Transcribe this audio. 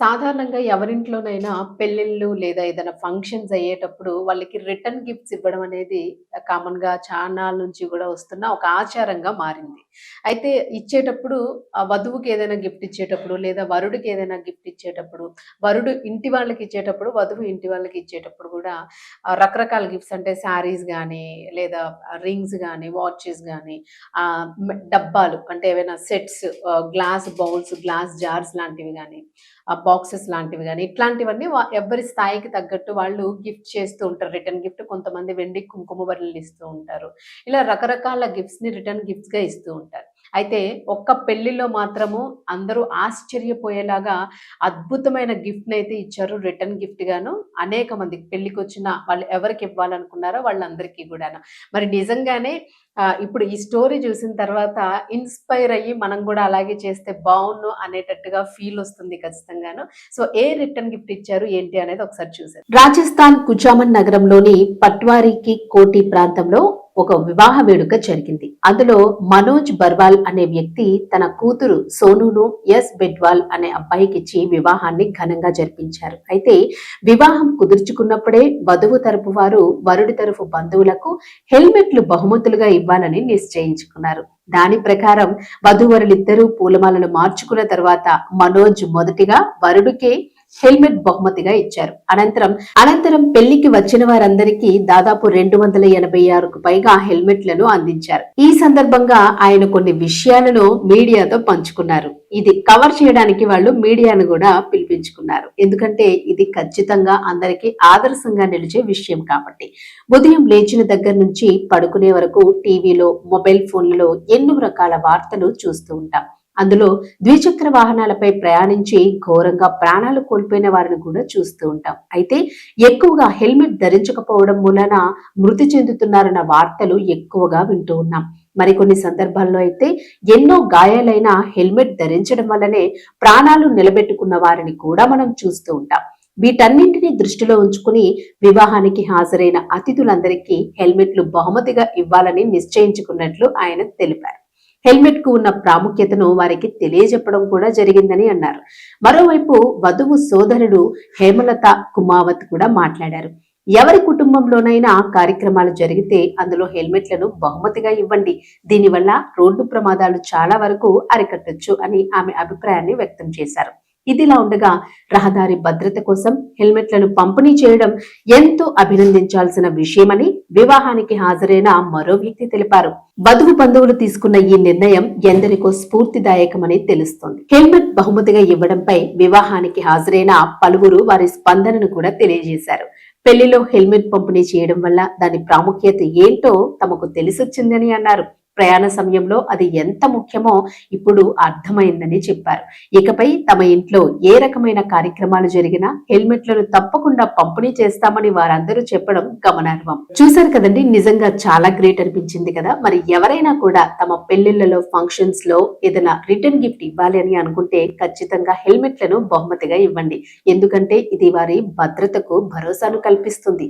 సాధారణంగా ఎవరింట్లోనైనా పెళ్ళిళ్ళు లేదా ఏదైనా ఫంక్షన్స్ అయ్యేటప్పుడు వాళ్ళకి రిటర్న్ గిఫ్ట్స్ ఇవ్వడం అనేది కామన్‌గా చాలా నుంచి కూడా వస్తున్న ఒక ఆచారంగా మారింది. అయితే ఇచ్చేటప్పుడు ఆ వధువుకి ఏదైనా గిఫ్ట్ ఇచ్చేటప్పుడు లేదా వరుడికి ఏదైనా గిఫ్ట్ ఇచ్చేటప్పుడు, వరుడు ఇంటి వాళ్ళకి ఇచ్చేటప్పుడు, వధువు ఇంటి వాళ్ళకి ఇచ్చేటప్పుడు కూడా రకరకాల గిఫ్ట్స్ అంటే శారీస్ కానీ లేదా రింగ్స్ కానీ వాచెస్ కానీ డబ్బాలు అంటే ఏవైనా sets glass bowls, glass jars లాంటివి కానీ బాక్సెస్ లాంటివి కానీ ఇట్లాంటివన్నీ ఎవరి ఎవ్వరి స్థాయికి తగ్గట్టు వాళ్ళు గిఫ్ట్ చేస్తూ ఉంటారు. రిటర్న్ గిఫ్ట్ కొంతమంది వెండి కుంకుమ బరులు ఇస్తూ ఉంటారు. ఇలా రకరకాల గిఫ్ట్స్‌ని రిటర్న్ గిఫ్ట్స్‌గా ఇస్తూ ఉంటారు. అయితే ఒక్క పెళ్ళిలో మాత్రము అందరూ ఆశ్చర్యపోయేలాగా అద్భుతమైన గిఫ్ట్‌నైతే ఇచ్చారు. రిటర్న్ గిఫ్ట్‌గాను అనేక మందికి పెళ్ళికొచ్చిన వాళ్ళు ఎవరికి ఇవ్వాలనుకున్నారో వాళ్ళందరికీ కూడాను మరి నిజంగానే ఇప్పుడు ఈ స్టోరీ చూసిన తర్వాత ఇన్‌స్పైర్ అయ్యి మనం కూడా అలాగే చేస్తే బాగున్ను అనేటట్టుగా ఫీల్ వస్తుంది ఖచ్చితంగాను. సో, ఏ రిటర్న్ గిఫ్ట్ ఇచ్చారు ఏంటి అనేది ఒకసారి చూసారు రాజస్థాన్ కుచామన్ నగరంలోని పట్వారికి కోటి ప్రాంతంలో ఒక వివాహ వేడుక జరిగింది. అందులో మనోజ్ బర్వాల్ అనే వ్యక్తి తన కూతురు సోనూను ఎస్ బెడ్వాల్ అనే అబ్బాయికిచ్చి వివాహాన్ని ఘనంగా జరిపించారు. అయితే వివాహం కుదుర్చుకున్నప్పుడే వధువు తరపు వారు వరుడి తరపు బంధువులకు హెల్మెట్లు బహుమతులుగా ఇవ్వాలని నిశ్చయించుకున్నారు. దాని ప్రకారం వధువరులిద్దరూ పూలమాలను మార్చుకున్న తర్వాత మనోజ్ మొదటిగా వరుడికే హెల్మెట్ బహుమతిగా ఇచ్చారు. అనంతరం అనంతరం పెళ్ళికి వచ్చిన వారందరికీ దాదాపు రెండు వందల ఎనభై ఆరుకు పైగా హెల్మెట్లను అందించారు. ఈ సందర్భంగా ఆయన కొన్ని విషయాలను మీడియాతో పంచుకున్నారు. ఇది కవర్ చేయడానికి వాళ్ళు మీడియాను కూడా పిలిపించుకున్నారు. ఎందుకంటే ఇది ఖచ్చితంగా అందరికీ ఆదర్శంగా నిలిచే విషయం కాబట్టి. ఉదయం లేచిన దగ్గర నుంచి పడుకునే వరకు టీవీలో, మొబైల్ ఫోన్లలో ఎన్నో రకాల వార్తలు చూస్తూ ఉంటాం. అందులో ద్విచక్ర వాహనాలపై ప్రయాణించి ఘోరంగా ప్రాణాలు కోల్పోయిన వారిని కూడా చూస్తూ ఉంటాం. అయితే ఎక్కువగా హెల్మెట్ ధరించకపోవడం మూలన మృతి చెందుతున్నారన్న వార్తలు ఎక్కువగా వింటూ ఉన్నాం. మరికొన్ని సందర్భాల్లో అయితే ఎన్నో గాయాలైన హెల్మెట్ ధరించడం వల్లనే ప్రాణాలు నిలబెట్టుకున్న వారిని కూడా మనం చూస్తూ ఉంటాం. వీటన్నింటినీ దృష్టిలో ఉంచుకుని వివాహానికి హాజరైన అతిథులందరికీ హెల్మెట్లు బహుమతిగా ఇవ్వాలని నిశ్చయించుకున్నట్లు ఆయన తెలిపారు. హెల్మెట్కు ఉన్న ప్రాముఖ్యతను వారికి తెలియజెప్పడం కూడా జరిగిందని అన్నారు. మరోవైపు వధువు సోదరుడు హేమలత కుమావత్ కూడా మాట్లాడారు. ఎవరి కుటుంబంలోనైనా కార్యక్రమాలు జరిగితే అందులో హెల్మెట్లను బహుమతిగా ఇవ్వండి. దీనివల్ల రోడ్డు ప్రమాదాలు చాలా వరకు అరికట్టొచ్చు అని ఆమె అభిప్రాయాన్ని వ్యక్తం చేశారు. ఇదిలా ఉండగా రహదారి భద్రత కోసం హెల్మెట్లను పంపిణీ చేయడం ఎంతో అభినందించాల్సిన విషయమని వివాహానికి హాజరైన మరో వ్యక్తి తెలిపారు. వధువు బంధువులు తీసుకున్న ఈ నిర్ణయం ఎందరికో స్ఫూర్తిదాయకమని తెలుస్తోంది. హెల్మెట్ బహుమతిగా ఇవ్వడంపై వివాహానికి హాజరైన పలువురు వారి స్పందనను కూడా తెలియజేశారు. పెళ్ళిలో హెల్మెట్ పంపిణీ చేయడం వల్ల దాని ప్రాముఖ్యత ఏంటో తమకు తెలిసొచ్చిందని అన్నారు. ప్రయాణ సమయంలో అది ఎంత ముఖ్యమో ఇప్పుడు అర్థమైందని చెప్పారు. ఇకపై తమ ఇంట్లో ఏ రకమైన కార్యక్రమాలు జరిగినా హెల్మెట్లను తప్పకుండా పంపిణీ చేస్తామని వారందరూ చెప్పడం గమనార్హం. చూశారు కదండి నిజంగా చాలా గ్రేట్ అనిపించింది కదా. మరి ఎవరైనా కూడా తమ పెళ్ళిళ్ళలో ఫంక్షన్స్లో ఏదైనా రిటర్న్ గిఫ్ట్ ఇవ్వాలి అని అనుకుంటే ఖచ్చితంగా హెల్మెట్లను బహుమతిగా ఇవ్వండి. ఎందుకంటే ఇది వారి భద్రతకు భరోసాను కల్పిస్తుంది.